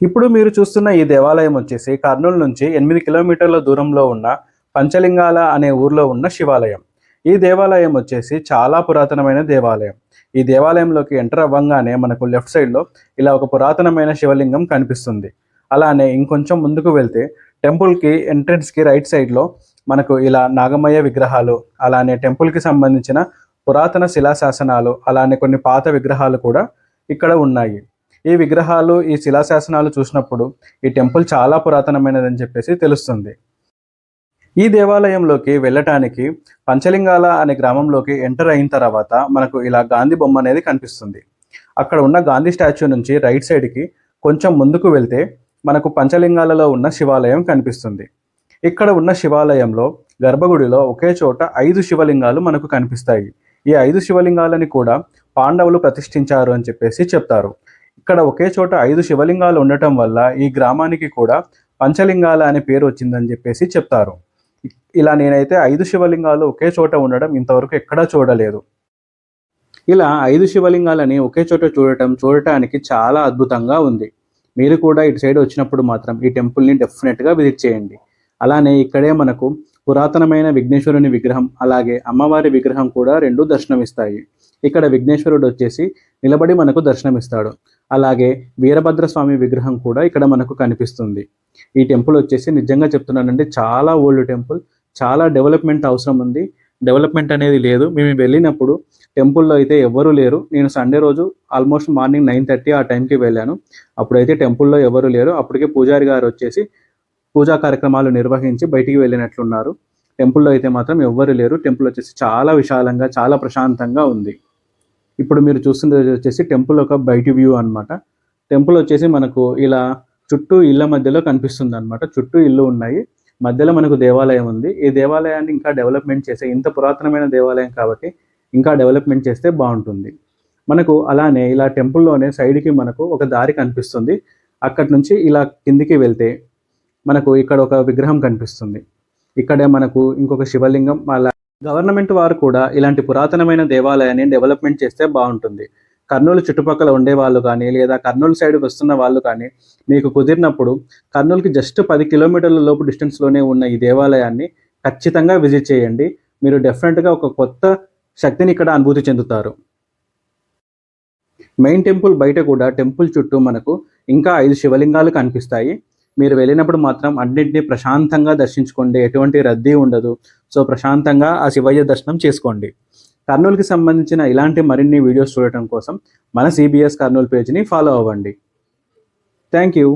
ఇప్పుడు మీరు చూస్తున్న ఈ దేవాలయం వచ్చేసి కర్నూలు నుంచి ఎనిమిది కిలోమీటర్ల దూరంలో ఉన్న పంచలింగాల అనే ఊర్లో ఉన్న శివాలయం. ఈ దేవాలయం వచ్చేసి చాలా పురాతనమైన దేవాలయం. ఈ దేవాలయంలోకి ఎంటర్ అవ్వగానే మనకు లెఫ్ట్ సైడ్లో ఇలా ఒక పురాతనమైన శివలింగం కనిపిస్తుంది. అలానే ఇంకొంచెం ముందుకు వెళ్తే టెంపుల్కి ఎంట్రన్స్కి రైట్ సైడ్లో మనకు ఇలా నాగమయ్య విగ్రహాలు అలానే టెంపుల్కి సంబంధించిన పురాతన శిలాశాసనాలు అలానే కొన్ని పాత విగ్రహాలు కూడా ఇక్కడ ఉన్నాయి. ఈ విగ్రహాలు ఈ శిలాశాసనాలు చూసినప్పుడు ఈ టెంపుల్ చాలా పురాతనమైనదని చెప్పేసి తెలుస్తుంది. ఈ దేవాలయంలోకి వెళ్ళటానికి పంచలింగాల అనే గ్రామంలోకి ఎంటర్ అయిన తర్వాత మనకు ఇలా గాంధీ బొమ్మ అనేది కనిపిస్తుంది. అక్కడ ఉన్న గాంధీ స్టాచ్యూ నుంచి రైట్ సైడ్కి కొంచెం ముందుకు వెళ్తే మనకు పంచలింగాలలో ఉన్న శివాలయం కనిపిస్తుంది. ఇక్కడ ఉన్న శివాలయంలో గర్భగుడిలో ఒకే చోట ఐదు శివలింగాలు మనకు కనిపిస్తాయి. ఈ ఐదు శివలింగాలని కూడా పాండవులు ప్రతిష్ఠించారు అని చెప్పేసి చెప్తారు. ఇక్కడ ఒకే చోట ఐదు శివలింగాలు ఉండటం వల్ల ఈ గ్రామానికి కూడా పంచలింగాల అనే పేరు వచ్చిందని చెప్పేసి చెప్తారు. ఇలా నేనైతే ఐదు శివలింగాలు ఒకే చోట ఉండడం ఇంతవరకు ఎక్కడా చూడలేదు. ఇలా ఐదు శివలింగాలని ఒకే చోట చూడటం చూడటానికి చాలా అద్భుతంగా ఉంది. మీరు కూడా ఇటు సైడ్ వచ్చినప్పుడు మాత్రం ఈ టెంపుల్ని డెఫినెట్గా విజిట్ చేయండి. అలానే ఇక్కడే మనకు పురాతనమైన విఘ్నేశ్వరుని విగ్రహం అలాగే అమ్మవారి విగ్రహం కూడా రెండు దర్శనమిస్తాయి. ఇక్కడ విఘ్నేశ్వరుడు వచ్చేసి నిలబడి మనకు దర్శనమిస్తాడు. అలాగే వీరభద్ర స్వామి విగ్రహం కూడా ఇక్కడ మనకు కనిపిస్తుంది. ఈ టెంపుల్ వచ్చేసి నిజంగా చెప్తున్నానండి చాలా ఓల్డ్ టెంపుల్ చాలా డెవలప్మెంట్ అవసరం ఉంది. డెవలప్మెంట్ అనేది లేదు. మేము వెళ్ళినప్పుడు టెంపుల్లో అయితే ఎవరు లేరు. నేను సండే రోజు ఆల్మోస్ట్ మార్నింగ్ నైన్ థర్టీ ఆ టైంకి వెళ్ళాను. అప్పుడైతే టెంపుల్లో ఎవరు లేరు. అప్పటికే పూజారి గారు వచ్చేసి పూజా కార్యక్రమాలు నిర్వహించి బయటికి వెళ్ళినట్లున్నారు. టెంపుల్లో అయితే మాత్రం ఎవ్వరు లేరు. టెంపుల్ వచ్చేసి చాలా విశాలంగా చాలా ప్రశాంతంగా ఉంది. ఇప్పుడు మీరు చూస్తున్నది వచ్చేసి టెంపుల్ ఒక బయట వ్యూ అన్నమాట. టెంపుల్ వచ్చేసి మనకు ఇలా చుట్టూ ఇళ్ళ మధ్యలో కనిపిస్తుంది అనమాట చుట్టూ ఇల్లు ఉన్నాయి. మధ్యలో మనకు దేవాలయం ఉంది. ఈ దేవాలయాన్ని ఇంకా డెవలప్మెంట్ చేసే ఇంత పురాతనమైన దేవాలయం కాబట్టి ఇంకా డెవలప్మెంట్ చేస్తే బాగుంటుంది. మనకు అలానే ఇలా టెంపుల్లోనే సైడ్కి మనకు ఒక దారి కనిపిస్తుంది. అక్కడి నుంచి ఇలా కిందికి వెళ్తే మనకు ఇక్కడ ఒక విగ్రహం కనిపిస్తుంది. ఇక్కడే మనకు ఇంకొక శివలింగం అలా గవర్నమెంట్ వారు కూడా ఇలాంటి పురాతనమైన దేవాలయాన్ని డెవలప్మెంట్ చేస్తే బాగుంటుంది. కర్నూలు చుట్టుపక్కల ఉండే వాళ్ళు కానీ లేదా కర్నూలు సైడ్ వస్తున్న వాళ్ళు కానీ మీకు కుదిరినప్పుడు కర్నూలుకి జస్ట్ పది కిలోమీటర్ల లోపు డిస్టెన్స్లోనే ఉన్న ఈ దేవాలయాన్ని ఖచ్చితంగా విజిట్ చేయండి. మీరు డెఫినెట్గా ఒక కొత్త శక్తిని ఇక్కడ అనుభూతి చెందుతారు. మెయిన్ టెంపుల్ బయట కూడా టెంపుల్ చుట్టూ మనకు ఇంకా ఐదు శివలింగాలు కనిపిస్తాయి. మీరు వెళ్ళినప్పుడు మాత్రం అన్నింటినీ ప్రశాంతంగా దర్శించుకోండి. ఎటువంటి రద్దీ ఉండదు. సో ప్రశాంతంగా ఆ శివయ్య దర్శనం చేసుకోండి. కర్నూలుకి సంబంధించిన ఇలాంటి మరిన్ని వీడియోస్ చూడటం కోసం మన సిబిఎస్ కర్నూలు పేజ్ని ఫాలో అవ్వండి. Thank you